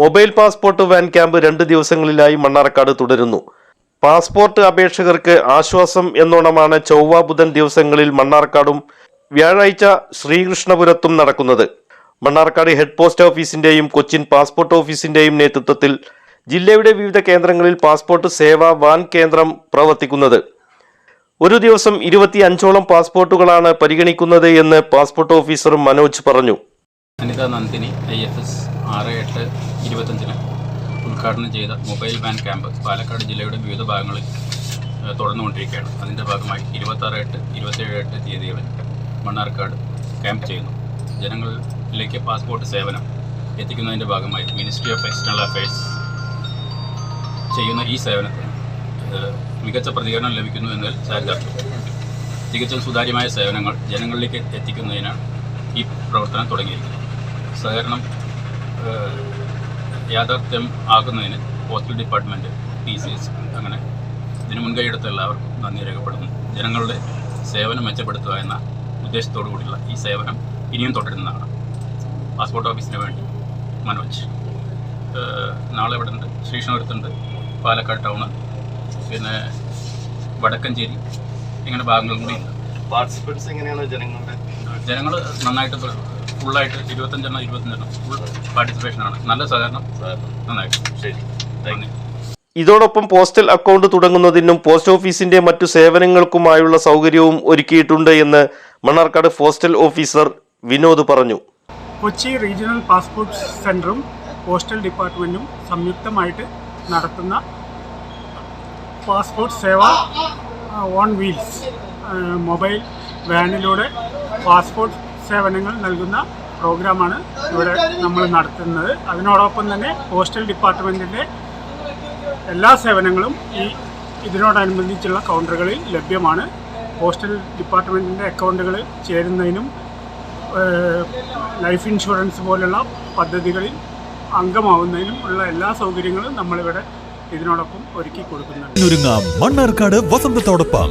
Mobile passport van camp രണ്ട് ദിവസങ്ങളിലായി മണ്ണാർക്കാട് തുടരുന്നു. പാസ്പോർട്ട് അപേക്ഷകർക്ക് ആശ്വാസം എന്നോണമാണ് ചൊവ്വ ബുധൻ ദിവസങ്ങളിൽ മണ്ണാർക്കാടും വ്യാഴാഴ്ച ശ്രീകൃഷ്ണപുരത്തും നടക്കുന്നത്. മണ്ണാർക്കാട് ഹെഡ് പോസ്റ്റ് ഓഫീസിന്റെയും കൊച്ചിൻ പാസ്പോർട്ട് ഓഫീസിന്റെയും നേതൃത്വത്തിൽ ജില്ലയുടെ വിവിധ കേന്ദ്രങ്ങളിൽ പാസ്പോർട്ട് സേവാ വാൻ കേന്ദ്രം പ്രവർത്തിക്കുന്നത്. ഒരു ദിവസം ഇരുപത്തി അഞ്ചോളം പാസ്പോർട്ടുകളാണ് പരിഗണിക്കുന്നത് എന്ന് പാസ്പോർട്ട് ഓഫീസർ മനോജ് പറഞ്ഞു. Anitha Nandini I F S ആറ് എട്ട് ഇരുപത്തഞ്ചിന് ഉദ്ഘാടനം ചെയ്ത മൊബൈൽ വാൻ ക്യാമ്പ് പാലക്കാട് ജില്ലയുടെ വിവിധ ഭാഗങ്ങളിൽ തുടർന്നുകൊണ്ടിരിക്കുകയാണ്. അതിന്റെ ഭാഗമായി ഇരുപത്താറ് എട്ട് ഇരുപത്തേഴ് എട്ട് തീയതികളിൽ മണ്ണാർക്കാട് ക്യാമ്പ് ചെയ്യുന്നു. ജനങ്ങളിലേക്ക് പാസ്പോർട്ട് സേവനം എത്തിക്കുന്നതിന്റെ ഭാഗമായി മിനിസ്ട്രി ഓഫ് എക്സ്റ്റേണൽ അഫയേഴ്സ് ചെയ്യുന്ന ഈ സേവനത്തിന് മികച്ച പ്രതികരണം ലഭിക്കുന്നു എന്നതിൽ ചാരിതാർത്ഥ്യം. തികച്ചും സുതാര്യമായ സേവനങ്ങൾ ജനങ്ങളിലേക്ക് എത്തിക്കുന്നതിനാണ് ഈ പ്രവർത്തനം തുടങ്ങിയിരിക്കുന്നത്. സഹകരണം യാഥാർത്ഥ്യം ആക്കുന്നതിന് postal department T C S അങ്ങനെ ഇതിന് മുൻകൈയെടുത്ത എല്ലാവർക്കും നന്ദി രേഖപ്പെടുന്നു ജനങ്ങളുടെ സേവനം മെച്ചപ്പെടുത്തുക എന്ന ഉദ്ദേശത്തോടു കൂടിയുള്ള ഈ സേവനം ഇനിയും തുടരുന്നതാണ്. പാസ്പോർട്ട് ഓഫീസിന് വേണ്ടി മനോജ്. നാളെ ഇവിടെ ഉണ്ട് ശ്രീകൃഷ്ണപുരത്തുണ്ട് പാലക്കാട് ടൗണ് പിന്നെ വടക്കഞ്ചേരി ഇങ്ങനെ ഭാഗങ്ങളും കൂടി പാർട്ടിസിപ്പൻസ് എങ്ങനെയാണ് ജനങ്ങളുടെ? ജനങ്ങൾ നന്നായിട്ട് ഫുള്ളായിട്ട് ഇരുപത്തഞ്ചെണ്ണം ഇരുപത്തഞ്ചെണ്ണം ഫുൾ പാർട്ടിസിപ്പേഷനാണ് നല്ല സഹകരണം. നന്നായിട്ട് ശരി. നന്ദി. ഇതോടൊപ്പം പോസ്റ്റൽ അക്കൗണ്ട് തുടങ്ങുന്നതിനും പോസ്റ്റ് ഓഫീസിന്റെ മറ്റു സേവനങ്ങൾക്കുമായുള്ള സൗകര്യവും ഒരുക്കിയിട്ടുണ്ട് എന്ന് മണ്ണാർക്കാട് പോസ്റ്റൽ ഓഫീസർ വിനോദ് പറഞ്ഞു. കൊച്ചി റീജിയണൽ പാസ്പോർട്ട് സെന്ററും പോസ്റ്റൽ ഡിപ്പാർട്ട്മെന്റും സംയുക്തമായിട്ട് നടത്തുന്ന passport Seva on wheels mobile വാനിലൂടെ passport സേവനങ്ങൾ നൽകുന്ന പ്രോഗ്രാമാണ് ഇവിടെ നമ്മൾ നടത്തുന്നത്. അതിനോടൊപ്പം തന്നെ പോസ്റ്റൽ ഡിപ്പാർട്ട്മെന്റിന്റെ എല്ലാ സേവനങ്ങളും ഈ ഇതിനോടനുബന്ധിച്ചുള്ള കൗണ്ടറുകളിൽ ലഭ്യമാണ്. പോസ്റ്റൽ ഡിപ്പാർട്ട്മെന്റിന്റെ അക്കൗണ്ടുകൾ ചേരുന്നതിനും ലൈഫ് ഇൻഷുറൻസ് പോലുള്ള പദ്ധതികളിൽ അംഗമാവുന്നതിനും ഉള്ള എല്ലാ സൗകര്യങ്ങളും നമ്മളിവിടെ ഇതിനോടൊപ്പം ഒരുക്കി കൊടുക്കുന്നുണ്ട്. മണ്ണാർക്കാട് വസന്തത്തോടൊപ്പം.